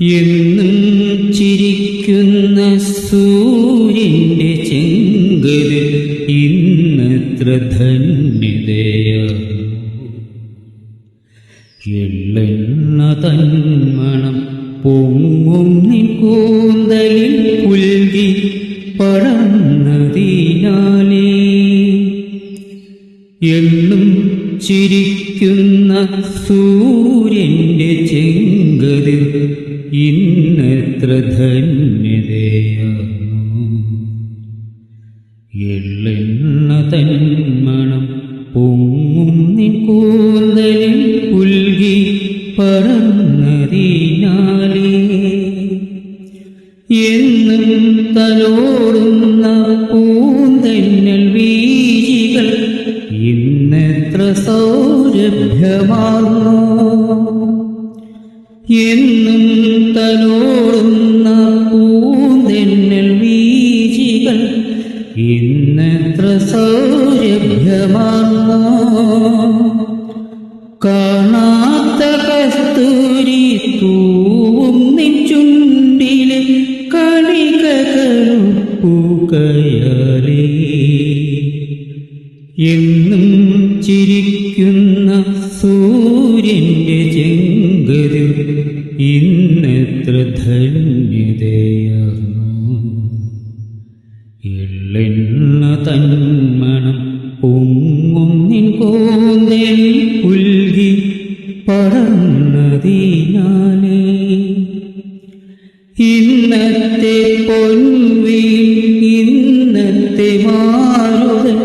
എന്നും ചിരിക്കുന്ന സൂര്യന്റെ ചെങ്കത് ഇന്നത്ര ധന്യതയ. എള്ളെണ്ണ തന്മണം പൊങ്ങും കൂന്തലിൽ പുൽകി പടർന്നതിനാലേ. എന്നും ചിരിക്കുന്ന സൂര്യന്റെ ചെങ്കതിർ ഇന്നത്ര ധന്യതയാകുന്നു എള്ളെണ്ണ തന്മണം പൊങ്ങും നിൻ കൂന്തലിൽ പുൽകി പറന്നതിനാലേ. എന്നും തലോടുന്ന പൂന്തന്നൽ വീജികൾ ഇന്നെത്ര സൗരഭ്യമാർന്നോ. എന്നും തലോടുന്ന പൂന്തന്നൽ വീജികൾ ഇന്നെത്ര സൗരഭ്യമാർന്നോ? കാണാത്ത കസ്തൂരി തൂവും നിൻ ചുണ്ടിലെ കണികകളുപ്പുകയാലേ എന്നും ചിരിക്കുന്ന സൂര്യന്റെ ചെങ്കതിർ ഇന്നെത്ര ധന്യതയാർന്നു. എള്ളെണ്ണ തന്മണം പൊങ്ങും നിൻ കോന്തൽ പുൽകി പടർന്നതിനാലേ ഇന്നത്തെ പൊൻവീ ഇന്നത്തെ മാരുതൻ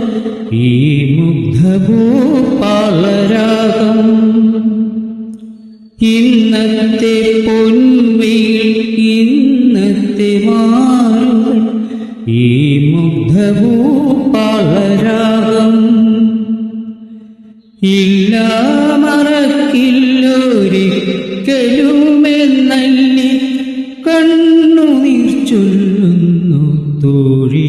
ഈ മുഗ്ധഭൂപാളരാഗം ഇന്നത്തെ പൊൻവീൽ ഇന്നത്തെ മാറുകൾ ഈ മുഗ്ധഭൂപാളരാഗം. ഇല്ല മറക്കില്ലൊരിക്കലുമെന്നല്ലി കണ്ണുനീർ ചൊല്ലുന്നു തോഴി.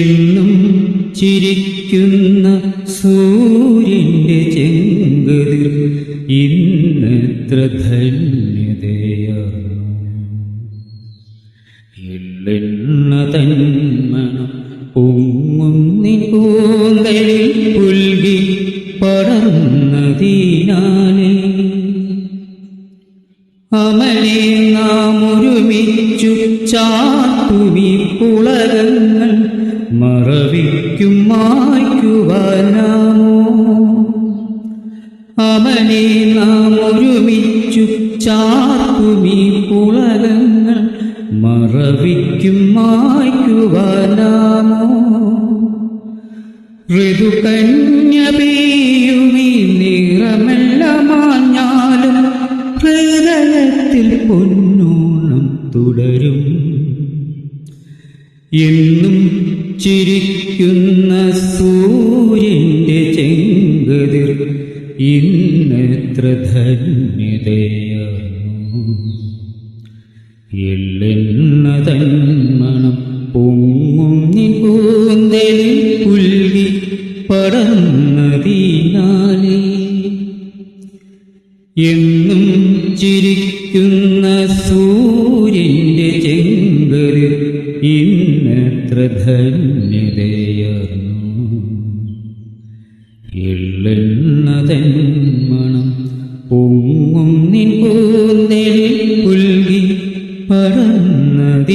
എന്നും ചിരിക്കുന്ന സൂര്യന്റെ ചെങ്കതിർ ഇന്നത്ര ധന്യതയാർന്നു. എള്ളെണ്ണ തന്മണം പൊങ്ങും നികൂന്തലിൽ പുൽകി പടർന്നതിനാലെ. അമലെ നാം ഒരുമിച്ചു ചാത്തുമി പുളകങ്ങൾ മറവിക്കും മായ്ക്കുവാനാമോ അമലെ നാം ഒരുമിച്ചു ചാത്തുമി പുളകങ്ങൾ മറവിക്കും മായ്ക്കുവാനാമോ? ഋതുകന്യ പെയ്യുമീ നിറമെല്ലാം മാഞ്ഞാലും ഹൃദയത്തിൽ പൊന്നോണം തുടരും. എന്നും ചിരിക്കുന്ന സൂര്യന്റെ ചെങ്കതിർ ഇന്നെത്ര ധന്യതയാർന്നു എല്ലെന്നതന്മണം തന്മണം പൊങ്ങും പുൽകി പടർന്നതിനാലേ എന്നും ചിരിക്കുന്ന സൂര്യന്റെ ചെങ്കര് ഇന്നത്ര ധന്യതയാർന്നു എള്ളെണ്ണ തന്മണം പൊങ്ങും നിൻ കൂന്തലിൽ പുൽകി പടർന്നതിനാൽ